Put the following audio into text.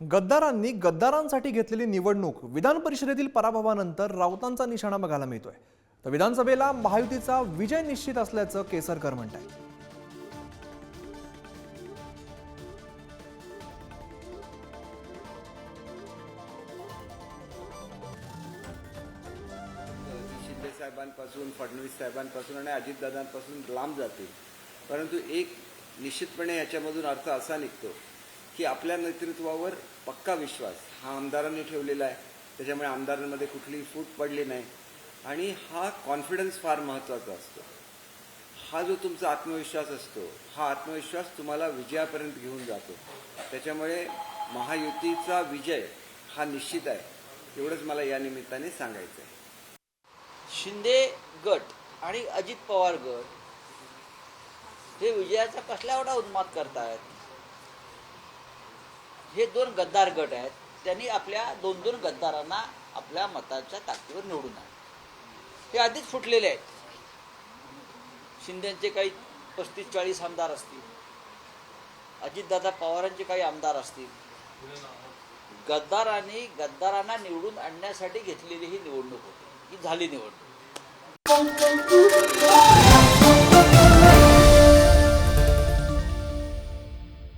गद्दारांनी गद्दारांसाठी घेतलेली निवडणूक विधान परिषदेतील पराभवानंतर राऊतांचा निशाणा बघायला मिळतोय. तर विधानसभेला महायुतीचा विजय निश्चित असल्याचं केसरकर म्हणतायत. शिंदे साहेबांपासून फडणवीस साहेबांपासून आणि अजितदादांपासून लांब जातील. परंतु एक निश्चितपणे याच्यामधून अर्थ असा निघतो की आपल्या नेतृत्वावर पक्का विश्वास. हा आमदारांनी ठेवलेला आहे. त्याच्यामुळे आमदारांमध्ये कुठलीही फूट पडली नाही. आणि हा कॉन्फिडन्स फार महत्त्वाचा असतो. हा जो तुमचा आत्मविश्वास असतो हा आत्मविश्वास तुम्हाला विजयापर्यंत घेऊन जातो. त्याच्यामुळे महायुतीचा विजय हा निश्चित आहे. एवढंच मला या निमित्ताने सांगायचं आहे शिंदे गट आणि अजित पवार गट हे विजयाचा कसला एवढा उन्माद करतायत? हे दोन गद्दार गट आहेत त्यांनी आपल्या दोन दोन गद्दारांना आपल्या मताच्या ताकदीवर निवडून आणले. हे आधीच फुटलेले आहेत. शिंदेचे काही पस्तीस चाळीस आमदार असतील. अजितदादा पवारांचे काही आमदार असतील. गद्दारांनी गद्दारांना निवडून आणण्यासाठी घेतलेली ही निवडणूक होती. ही झाली निवडणूक.